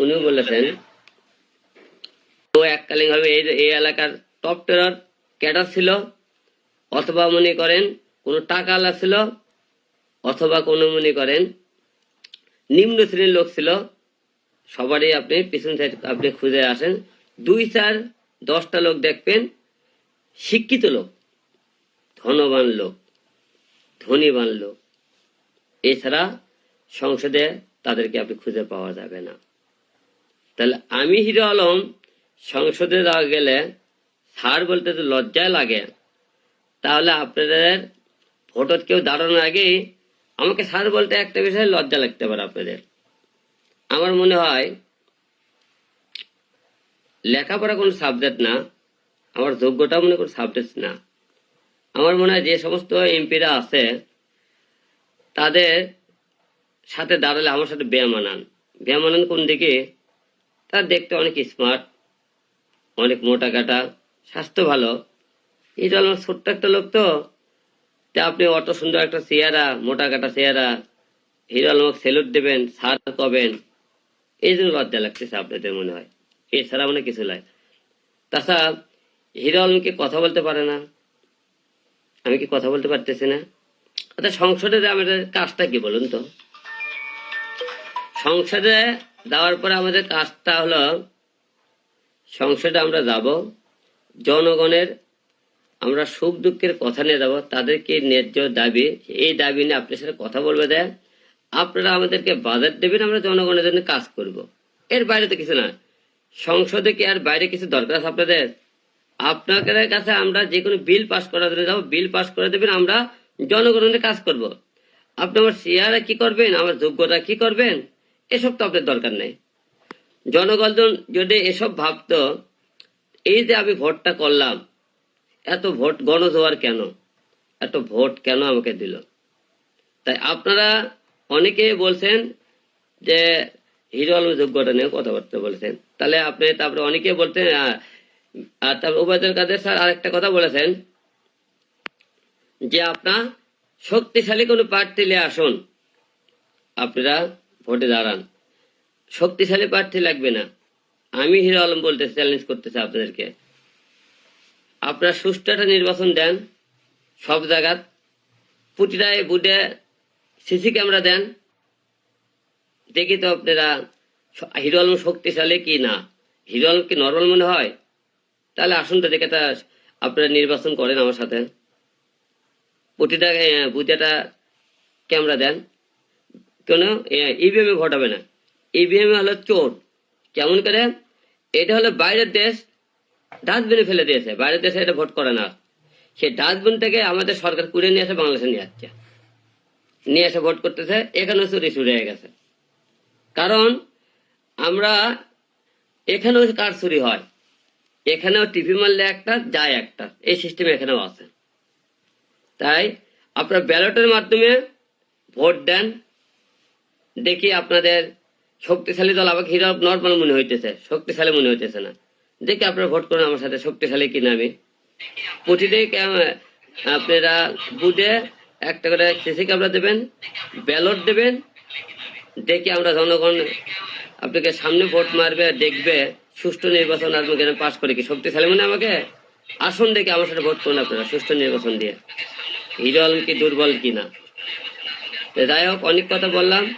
উনিও বলেছেন ও এককালীন ভাবে এই এই এলাকার টপ টেরর ক্যাডার ছিল, অথবা মনে করেন কোনো টাকা আলা ছিল, অথবা কোনো মনে করেন নিম্ন শ্রেণির লোক ছিল, সবারই আপনি পিছন সাইড আপনি খুঁজে আসেন। দুই চার দশটা লোক দেখবেন শিক্ষিত লোক, ধনবান লোক, ধনীবান লোক। এছাড়া সংসদে তাদেরকে আপনি খুঁজে পাওয়া যাবে না। তাহলে আমি হিরো আলম, সংসদে যাওয়া গেলে স্যার বলতে তো লজ্জায় লাগে। তাহলে আপনাদের ভোটত কেউ দাঁড়ানোর আগেই আমাকে স্যার বলতে একটা বিষয়ে লজ্জা লাগতে পারে আপনাদের। আমার মনে হয় লেখাপড়া কোনো সাবজেক্ট না, আমার যোগ্যতা মনে কোনো সাবজেক্ট না। আমার মনে হয় যে সমস্ত এমপিরা আছে, তাদের সাথে দাঁড়ালে আমার সাথে ব্যায়াম আনান ব্যায়াম আনান কোন দিকে? তার দেখতে অনেক স্মার্ট অনেক মোটা কাটা, স্বাস্থ্য ভালো। এটা আমার ছোট্ট একটা লোক তো। তা আপনি অত সুন্দর একটা চেহারা, মোটা কাটা চেহারা, হিরো আলমকে সেলুট দেবেন সার কবেন এই জন্য লজ্জা লাগতেছে আপনাদের মনে হয়। এছাড়া মনে কিছু নাই। তাছাড়া হিরো আলমকে কথা বলতে পারে না? আমি কি কথা বলতে পারতেছি না? আচ্ছা সংসদে আমাদের কাজটা কি বলুন তো? সংসদে যাওয়ার পরে আমাদের কাজটা হলো সংসদে আমরা যাব, জনগণের আমরা সুখ দুঃখের কথা নিয়ে যাব, তাদেরকে ন্যায্য দাবি, এই দাবি নিয়ে আপনার সাথে কথা বলবে দেয় আপনারা আমাদেরকে বাজার দেবেন, আমরা জনগণের জন্য কাজ করব। এর বাইরে তো কিছু না। সংসদে কি আর বাইরে কিছু দরকার আছে আপনাদের? আপনাদের কাছে আমরা যে কোনো বিল পাস করার জন্য যাব, বিল পাস করে দেবেন, আমরা জনগণের কাজ করব। আপনি আমার চেয়ারে কি করবেন? আমার যোগ্যতা কি করবেন? এসব তো আপনার দরকার নেই। জনগণ যদি এসব ভাবতো, এই যে আমি ভোটটা করলাম, এত ভোট গণজোয়ার কেন? এত ভোট কেন আমাকে দিল? তাই আপনারা অনেকে বলছেন যে, হিরো আলম যোগ্যতা নিয়ে কথাবার্তা বলেছেন। তাহলে আপনি, তারপরে অনেকে বলতেন আর তারপর উবায়দুল কাদের স্যার আরেকটা কথা বলেছেন, যে আপনার শক্তিশালী কোনো প্রার্থী আসুন। আপনারা ভোটে দাঁড়ান। শক্তিশালী প্রার্থী লাগবে না। আমি হিরো আলম বলতে চ্যালেঞ্জ করতেছি আপনাদেরকে। আপনারা সুষ্ঠু একটা নির্বাচন দেন, সব জায়গাত। প্রতিটায় বুটে সিসি ক্যামেরা দেন। দেখি তো আপনারা হিরো আলম শক্তিশালী কি না? হিরো আলম কি নর্মাল মনে হয়? তাহলে আসুন তো দেখে তা আপনারা নির্বাচন করেন আমার সাথে। প্রতিটা বুথেটা ক্যামেরা দেন। কেন? ইভিএম এ ভোট হবে না ইভিএম হলো চোর। কেমন করে? এটা হলো বাইরের দেশ, ডাস্টবিনে ফেলে দিয়েছে। বাইরের দেশে এটা ভোট করে না। সেই ডাস্টবিন থেকে আমাদের সরকার কুড়ে নিয়ে এসে বাংলাদেশে নিয়ে যাচ্ছে নিয়ে এসে ভোট করতেছে। এখানেও চুরি চুরি হয়ে গেছে। কারণ আমরা, এখানেও কার চুরি হয়? এখানেও টিভি মারলে একটা, যায় একটা। এই সিস্টেম এখানেও আছে। তাই আপনার ব্যালটের মাধ্যমে ভোট দেন। দেখি আপনাদের শক্তিশালী দল? আমাকে হিরো নর্মাল মনে হইতেছে। শক্তিশালী মনে হইতেছে না। দেখি আপনারা ভোট করুন আমার সাথে শক্তিশালী কিনা আমি। প্রতিটাই ক্যাম- আপনারা বুথে একটা করে সিসি ক্যামেরা দেবেন, ব্যালট দেবেন। দেখি আমরা জনগণ আপনাকে সামনে ভোট মারবে, দেখবে সুষ্ঠু নির্বাচন আর এখানে পাশ করে কি? শক্তিশালী মনে আমাকে? আসুন দেখি আমার সাথে ভোট করুন আপনারা সুষ্ঠু নির্বাচন দিয়ে। হিরো আলম কি দুর্বল কিনা? যাই হোক, অনেক কথা বললাম।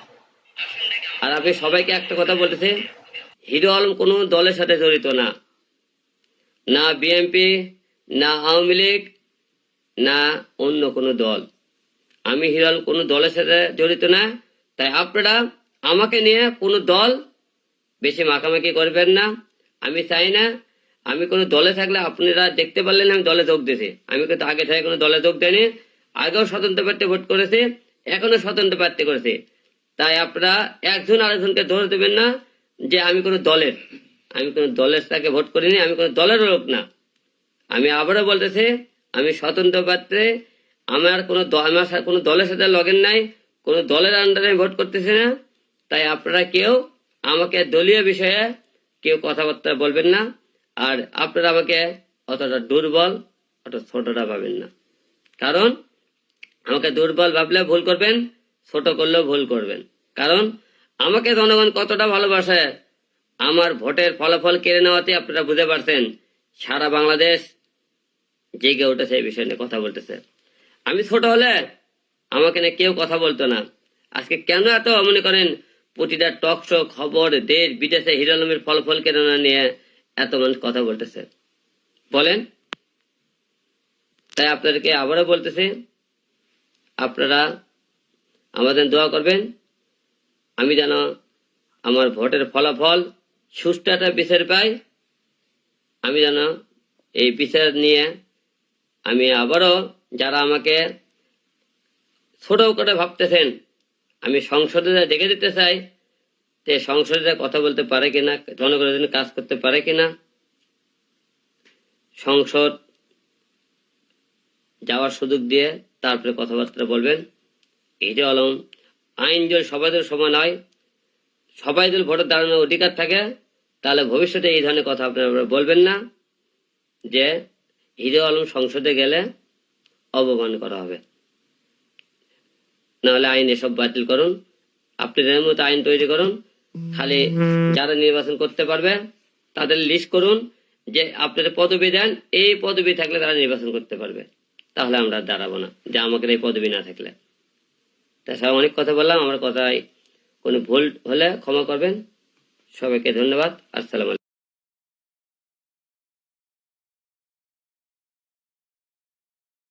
আর আপনি সবাইকে একটা কথা বলতেছে, হিরো আলম কোনো দলের সাথে জড়িত না। না বিএনপি না আওয়ামী লীগ, না অন্য কোনো দল। আমি হিরো আলম কোনো দলের সাথে জড়িত না, তাই আপনারা আমাকে নিয়ে কোনো দল বেশি মাখামাখি করবেন না। আমি চাই না, আমি কোনো দলে থাকলে আপনারা দেখতে পারলেন আমি দলে যোগ দিয়েছি। আমি কিন্তু আগে থেকে কোনো দলে যোগ দেয়নি, আগেও স্বতন্ত্র প্রার্থী ভোট করেছি, এখনও স্বতন্ত্র প্রার্থী করেছি। তাই আপনারা একজন আরেকজনকে ধরে দেবেন না যে আমি কোনো দলের। আমি কোনো দলের তাকে ভোট করিনি, আমি কোনো দলের লোক না। আমি আবারও বলতেছি, আমি স্বতন্ত্র পাত্রে আমার কোনো আমার কোনো দলের সাথে লগেন নাই, কোনো দলের আন্ডারে আমি ভোট করতেছি না। তাই আপনারা কেউ আমাকে দলীয় বিষয়ে কেউ কথাবার্তা বলবেন না, আর আপনারা আমাকে অতটা দুর্বল, অত ছোটটা পাবেন না। কারণ আমাকে দুর্বল ভাবলে ভুল করবেন ছোট করলেও ভুল করবেন। কারণ আমাকে জনগণ কতটা ভালোবাসে, আমার ভোটের ফলাফল কেড়ে নেওয়াতে আপনারা বুঝতে পারছেন, সারা বাংলাদেশ জেগে উঠেছে এই বিষয় নিয়ে কথা বলতেছে। আমি ছোট হলে আমাকে নিয়ে কেউ কথা বলতো না। আজকে কেন এত মনে করেন, প্রতিটা টক শো, খবর, দেশ, বিদেশে হিরো আলমের ফলাফল নেওয়া নিয়ে এত মানুষ কথা বলতেছে। বলেন। তাই আপনাদেরকে আবারও বলতেছি, আপনারা আমাদের দোয়া করবেন। আমি যেন আমার ভোটের ফলাফল সুষ্ঠু একটা বিচার পাই। আমি যেন এই বিচার নিয়ে আমি আবারও যারা আমাকে ছোট করে ভাবতেছেন, আমি সংসদে দেখে দিতে চাই যে সংসদে কথা বলতে পারে কিনা, জনগণের জন্য কাজ করতে পারে কিনা, সংসদ যাওয়ার সুযোগ দিয়ে তারপরে কথাবার্তা বলবেন। এটা আলম, আইন যদি সবাইদের সমান হয়, সবাই যদি ভোটে দাঁড়ানোর অধিকার থাকে, তাহলে ভবিষ্যতে এই ধরনের কথা আপনারা বলবেন না যে হিরো আলম সংসদে গেলে অবমান করা হবে। নাহলে আইন এসব বাতিল করুন। আপনাদের মতো আইন তৈরি করুন। খালি যারা নির্বাচন করতে পারবে, তাদের লিস্ট করুন যে আপনাদের পদবি দেন, এই পদবি থাকলে তারা নির্বাচন করতে পারবে। তাহলে আমরা দাঁড়াবো না, যে আমাকে এই পদবি না থাকলে। তাছাড়া অনেক কথা বললাম আমার কথায় কোনো ভুল হলে ক্ষমা করবেন। সবাইকে ধন্যবাদ। আসসালাম